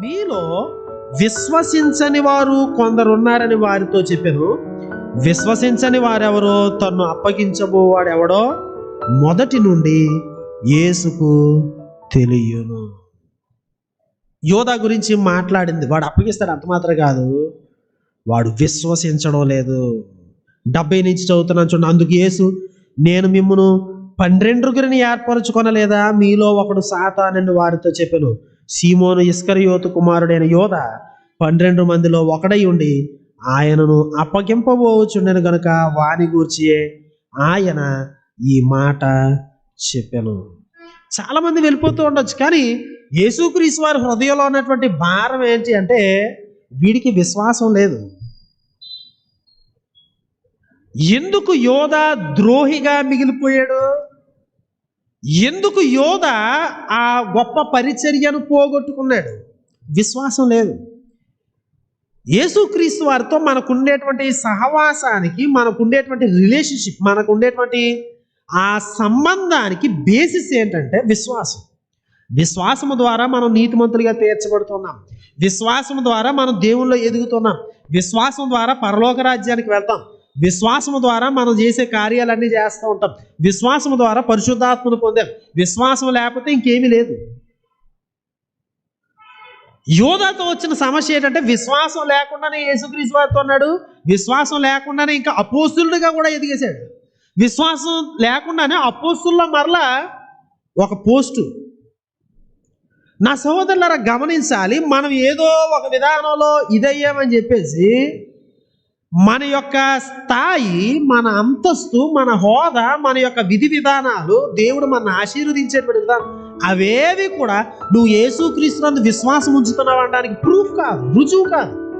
మీలో విశ్వసించని వారు కొందరున్నారని వారితో చెప్పాను. విశ్వసించని వారెవరో తను అప్పగించబోవాడెవడో మొదటి నుండి యేసుకు తెలియను. యోధా గురించి మాట్లాడింది. వాడు అప్పగిస్తాడు అంత మాత్రం కాదు. వాడు విశ్వసించడం లేదు. డెబ్బై నుంచి చదువుతున్నాను చూడండి. అందుకు యేసు నేను మిమ్మను పన్నెండుగురిని ఏర్పరచుకొనలేదా? మీలో ఒకడు సాతానని వారితో చెప్పాను. సీమోను ఇస్కరియోతు కుమారుడైన యోధ పన్నెండు మందిలో ఒకడై ఉండి ఆయనను అప్పగింపబోచుండెను గనుక వాని గూర్చియే ఆయన ఈ మాట చెప్పాను. చాలామంది వెళ్ళిపోతూ ఉండొచ్చు కానీ యేసుక్రీస్ వారి హృదయంలో ఉన్నటువంటి భారం ఏంటి అంటే వీడికి విశ్వాసం లేదు. ఎందుకు యోధ ద్రోహిగా మిగిలిపోయాడు? ఎందుకు యోధ ఆ గొప్ప పరిచర్యను పోగొట్టుకున్నాడు? విశ్వాసం లేదు. యేసుక్రీస్తు వారితో మనకుండేటువంటి సహవాసానికి మనకుండేటువంటి రిలేషన్షిప్ మనకుండేటువంటి ఆ సంబంధానికి బేసిస్ ఏంటంటే విశ్వాసం. విశ్వాసము ద్వారా మనం నీతిమంతులుగా తీర్చబడుతున్నాం. విశ్వాసం ద్వారా మనం దేవుల్లో ఎదుగుతున్నాం. విశ్వాసం ద్వారా పరలోక రాజ్యానికి వెళ్తాం. విశ్వాసము ద్వారా మనం చేసే కార్యాలన్నీ చేస్తూ ఉంటాం. విశ్వాసము ద్వారా పరిశుద్ధాత్మను పొందాం. విశ్వాసం లేకపోతే ఇంకేమీ లేదు. యోధాతో వచ్చిన సమస్య ఏంటంటే విశ్వాసం లేకుండానే యేసుక్రీస్తు వారితో ఉన్నాడు. విశ్వాసం లేకుండానే ఇంకా అపోస్తులుగా కూడా ఎదిగేశాడు. విశ్వాసం లేకుండానే అపోస్తుల్లో మరలా ఒక పోస్టు. నా సహోదరులారా గమనించాలి మనం ఏదో ఒక విధానంలో ఇదయ్యామని చెప్పేసి మన యొక్క స్థాయి మన అంతస్తు మన హోదా మన యొక్క విధి విధానాలు దేవుడు మన ఆశీర్వదించేటువంటి విధానం అవేవి కూడా నువ్వు యేసుక్రీస్తునందు విశ్వాసం ఉంచుతున్నావు అనడానికి ప్రూఫ్ కాదు రుజువు కాదు.